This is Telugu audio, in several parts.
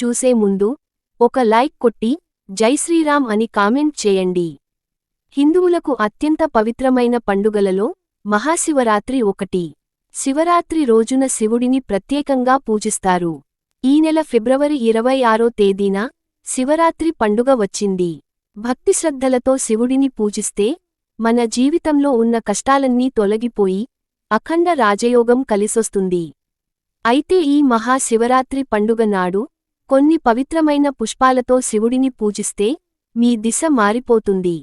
చూసే ముందు ఒక లైక్ కొట్టి జై శ్రీరామ్ అని కామెంట్ చేయండి. హిందువులకు అత్యంత పవిత్రమైన పండుగలలో మహాశివరాత్రి ఒకటి. శివరాత్రి రోజున శివుడిని ప్రత్యేకంగా పూజిస్తారు. ఈ నెల ఫిబ్రవరి ఇరవై ఆరో తేదీన శివరాత్రి పండుగ వచ్చింది. భక్తిశ్రద్ధలతో శివుడిని పూజిస్తే మన జీవితంలో ఉన్న కష్టాలన్నీ తొలగిపోయి అఖండ రాజయోగం కలిసొస్తుంది. అయితే ఈ మహాశివరాత్రి పండుగ నాడు కొన్ని పవిత్రమైన పుష్పాలతో శివుడిని పూజిస్తే మీ దిశ మారిపోతుంది.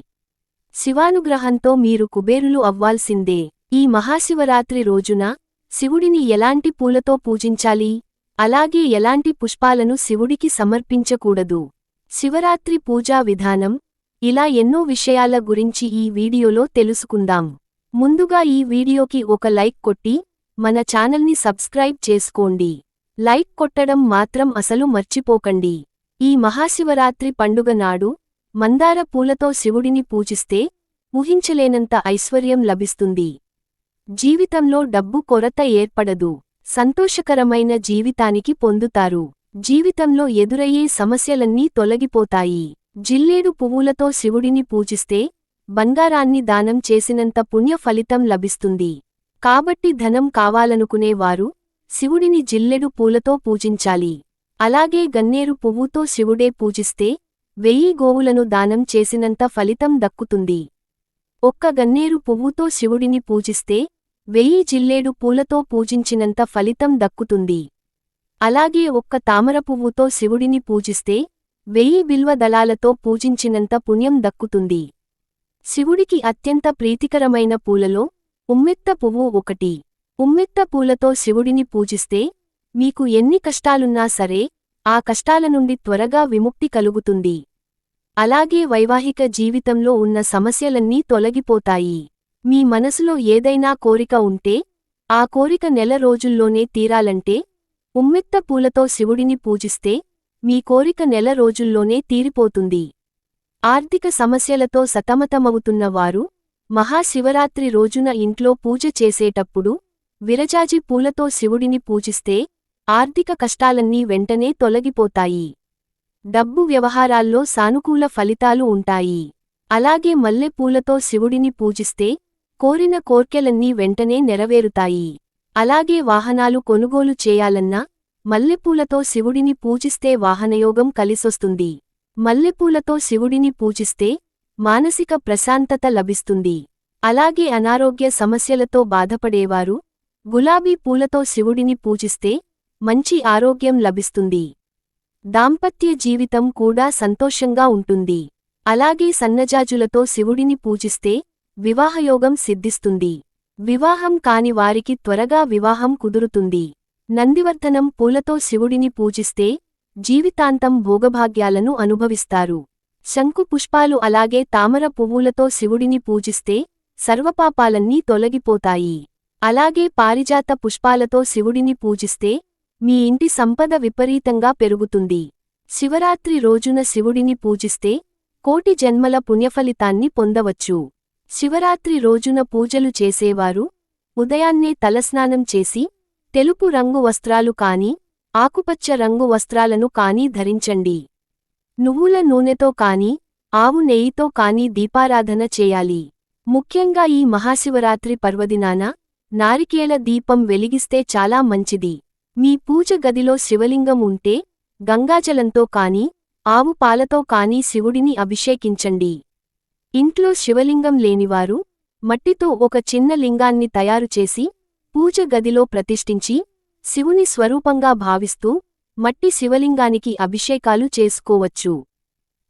శివానుగ్రహంతో మీరు కుబేరులు అవ్వాల్సిందే. ఈ మహాశివరాత్రి రోజున శివుడిని ఎలాంటి పూలతో పూజించాలి? అలాగే ఎలాంటి పుష్పాలను శివుడికి సమర్పించకూడదు? శివరాత్రి పూజా విధానం ఇలా ఎన్నో విషయాల గురించి ఈ వీడియోలో తెలుసుకుందాం. ముందుగా ఈ వీడియోకి ఒక లైక్ కొట్టి మన ఛానల్ని సబ్స్క్రైబ్ చేసుకోండి. లైక్ కొట్టడం మాత్రం అసలు మర్చిపోకండి. ఈ మహాశివరాత్రి పండుగ నాడు మందార పూలతో శివుడిని పూజిస్తే ఊహించలేనంత ఐశ్వర్యం లభిస్తుంది. జీవితంలో డబ్బు కొరత ఏర్పడదు. సంతోషకరమైన జీవితానికి పొందుతారు. జీవితంలో ఎదురయ్యే సమస్యలన్నీ తొలగిపోతాయి. జిల్లేడు పువ్వులతో శివుడిని పూజిస్తే బంగారాన్ని దానం చేసినంత పుణ్య ఫలితం లభిస్తుంది. కాబట్టి ధనం కావాలనుకునేవారు శివుడిని జిల్లెడు పూలతో పూజించాలి. అలాగే గన్నేరు పువ్వుతో శివుడే పూజిస్తే వెయ్యి గోవులను దానం చేసినంత ఫలితం దక్కుతుంది. ఒక్క గన్నేరు పువ్వుతో శివుడిని పూజిస్తే వెయ్యి జిల్లేడు పూలతో పూజించినంత ఫలితం దక్కుతుంది. అలాగే ఒక్క తామర పువ్వుతో శివుడిని పూజిస్తే వెయ్యి బిల్వ దళాలతో పూజించినంత పుణ్యం దక్కుతుంది. శివుడికి అత్యంత ప్రీతికరమైన పూలలో ఉమ్మెత్త పువ్వు ఒకటి. ఉమ్మెత్త పూలతో శివుడిని పూజిస్తే మీకు ఎన్ని కష్టాలున్నా సరే ఆ కష్టాల నుండి త్వరగా విముక్తి కలుగుతుంది. అలాగే వైవాహిక జీవితంలో ఉన్న సమస్యలన్నీ తొలగిపోతాయి. మీ మనసులో ఏదైనా కోరిక ఉంటే ఆ కోరిక నెల రోజుల్లోనే తీరాలంటే ఉమ్మెత్త పూలతో శివుడిని పూజిస్తే మీ కోరిక నెల రోజుల్లోనే తీరిపోతుంది. ఆర్థిక సమస్యలతో సతమతమవుతున్న వారు మహాశివరాత్రి రోజున ఇంట్లో పూజ చేసేటప్పుడు విరజాజి పూలతో శివుడిని పూజిస్తే ఆర్థిక కష్టాలన్నీ వెంటనే తొలగిపోతాయి. డబ్బు వ్యవహారాల్లో సానుకూల ఫలితాలు ఉంటాయి. అలాగే మల్లెపూలతో శివుడిని పూజిస్తే కోరిన కోర్కెలన్నీ వెంటనే నెరవేరుతాయి. అలాగే వాహనాలు కొనుగోలు చేయాలన్నా మల్లెపూలతో శివుడిని పూజిస్తే వాహనయోగం కలిసొస్తుంది. మల్లెపూలతో శివుడిని పూజిస్తే మానసిక ప్రశాంతత లభిస్తుంది. అలాగే అనారోగ్య సమస్యలతో బాధపడేవారు గులాబీ పూలతో శివుడిని పూజిస్తే మంచి ఆరోగ్యం లభిస్తుంది. దాంపత్య జీవితం కూడా సంతోషంగా ఉంటుంది. అలాగే సన్నజాజులతో శివుడిని పూజిస్తే వివాహయోగం సిద్ధిస్తుంది. వివాహం కాని వారికి త్వరగా వివాహం కుదురుతుంది. నందివర్ధనం పూలతో శివుడిని పూజిస్తే జీవితాంతం భోగభాగ్యాలను అనుభవిస్తారు. శంకు పుష్పాలు అలాగే తామర పువ్వులతో శివుడిని పూజిస్తే సర్వపాపాలన్నీ తొలగిపోతాయి. అలాగే పారిజాత పుష్పాలతో శివుడిని పూజిస్తే మీ ఇంటి సంపద విపరీతంగా పెరుగుతుంది. శివరాత్రి రోజున శివుడిని పూజిస్తే కోటి జన్మల పుణ్యఫలితాన్ని పొందవచ్చు. శివరాత్రి రోజున పూజలు చేసేవారు ఉదయాన్నే తలస్నానం చేసి తెలుపు రంగు వస్త్రాలు కాని ఆకుపచ్చ రంగు వస్త్రాలను కాని ధరించండి. నువ్వుల నూనెతో కాని ఆవు నెయ్యితో కాని దీపారాధన చేయాలి. ముఖ్యంగా ఈ మహాశివరాత్రి పర్వదినాన నారికేల దీపం వెలిగిస్తే చాలా మంచిది. మీ పూజ గదిలో శివలింగం ఉంటే గంగాజలంతో కాని ఆవు పాలతో కాని శివుడిని అభిషేకించండి. ఇంట్లో శివలింగం లేనివారు మట్టితో ఒక చిన్న లింగాన్ని తయారుచేసి పూజ గదిలో ప్రతిష్ఠించి శివుని స్వరూపంగా భావిస్తూ మట్టి శివలింగానికి అభిషేకాలు చేసుకోవచ్చు.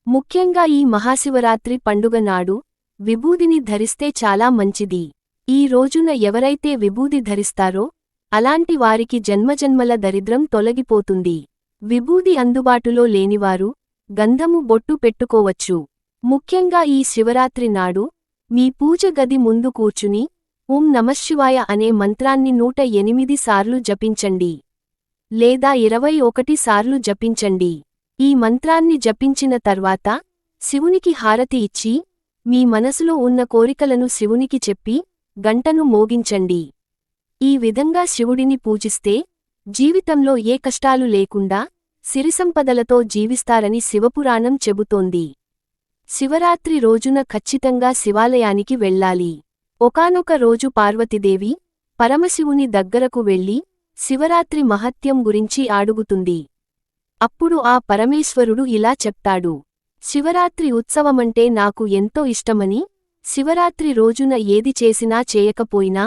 ముఖ్యంగా ఈ మహాశివరాత్రి పండుగ నాడు విభూదిని ధరిస్తే చాలా మంచిది. ఈ రోజున ఎవరైతే విభూది ధరిస్తారో అలాంటి వారికి జన్మజన్మల దరిద్రం తొలగిపోతుంది. విభూది అందుబాటులో లేనివారు గంధము బొట్టు పెట్టుకోవచ్చు. ముఖ్యంగా ఈ శివరాత్రి నాడు మీ పూజ గది ముందు కూర్చుని ఓం నమశివాయ అనే మంత్రాన్ని నూట ఎనిమిది సార్లు జపించండి. లేదా ఇరవై ఒకటి సార్లు జపించండి. ఈ మంత్రాన్ని జపించిన తర్వాత శివునికి హారతి ఇచ్చి మీ మనసులో ఉన్న కోరికలను శివునికి చెప్పి గంటను మోగించండి. ఈ విధంగా శివుడిని పూజిస్తే జీవితంలో ఏ కష్టాలు లేకుండా సిరిసంపదలతో జీవిస్తారని శివపురాణం చెబుతోంది. శివరాత్రి రోజున ఖచ్చితంగా శివాలయానికి వెళ్ళాలి. ఒకానొక రోజు పార్వతీదేవి పరమశివుని దగ్గరకు వెళ్ళి శివరాత్రి మహత్యం గురించి అడుగుతుంది. అప్పుడు ఆ పరమేశ్వరుడు ఇలా చెప్తాడు. శివరాత్రి ఉత్సవమంటే నాకు ఎంతో ఇష్టమని శివరాత్రి రోజున ఏది చేసినా చేయకపోయినా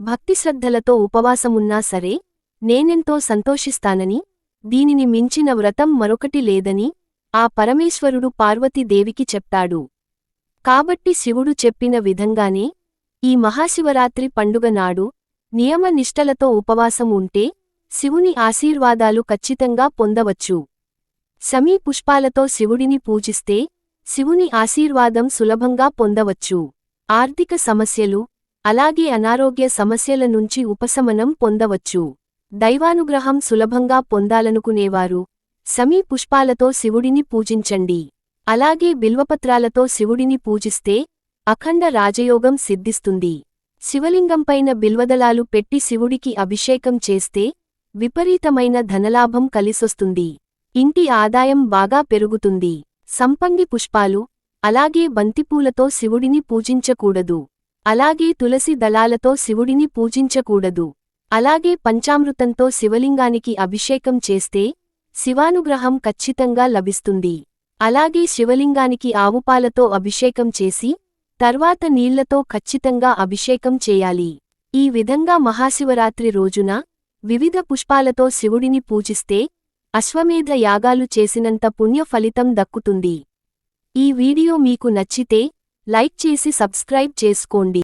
భక్తిశ్రద్ధలతో ఉపవాసమున్నా సరే నేనెంతో సంతోషిస్తానని దీనిని మించిన వ్రతం మరొకటి లేదని ఆ పరమేశ్వరుడు పార్వతీదేవికి చెప్తాడు. కాబట్టి శివుడు చెప్పిన విధంగానే ఈ మహాశివరాత్రి పండుగ నాడు నియమ నిష్టలతో ఉపవాసం ఉంటే శివుని ఆశీర్వాదాలు ఖచ్చితంగా పొందవచ్చు. సమీ పుష్పాలతో శివుడిని పూజిస్తే శివుని ఆశీర్వాదం సులభంగా పొందవచ్చు. ఆర్థిక సమస్యలు అలాగే అనారోగ్య సమస్యల నుంచి ఉపశమనం పొందవచ్చు. దైవానుగ్రహం సులభంగా పొందాలనుకునేవారు. సమీ పుష్పాలతో శివుడిని పూజించండి. అలాగే బిల్వపత్రాలతో శివుడిని పూజిస్తే అఖండ రాజయోగం సిద్ధిస్తుంది. శివలింగంపైన బిల్వదలాలు పెట్టి శివుడికి అభిషేకం చేస్తే విపరీతమైన ధనలాభం కలిసొస్తుంది. ఇంటి ఆదాయం బాగా పెరుగుతుంది. సంపంగి పుష్పాలు అలాగే బంతిపూలతో శివుడిని పూజించకూడదు. అలాగే తులసి దళాలతో శివుడిని పూజించకూడదు. అలాగే పంచామృతంతో శివలింగానికి అభిషేకం చేస్తే శివానుగ్రహం ఖచ్చితంగా లభిస్తుంది. అలాగే శివలింగానికి ఆవుపాలతో అభిషేకం చేసి తర్వాత నీళ్ళతో ఖచ్చితంగా అభిషేకం చేయాలి. ఈ విధంగా మహాశివరాత్రి రోజున వివిధ పుష్పాలతో శివుడిని పూజిస్తే అశ్వమేధ యాగాలు చేసినంత పుణ్య ఫలితం దక్కుతుంది. ఈ వీడియో మీకు నచ్చితే లైక్ చేసి సబ్స్క్రైబ్ చేసుకోండి.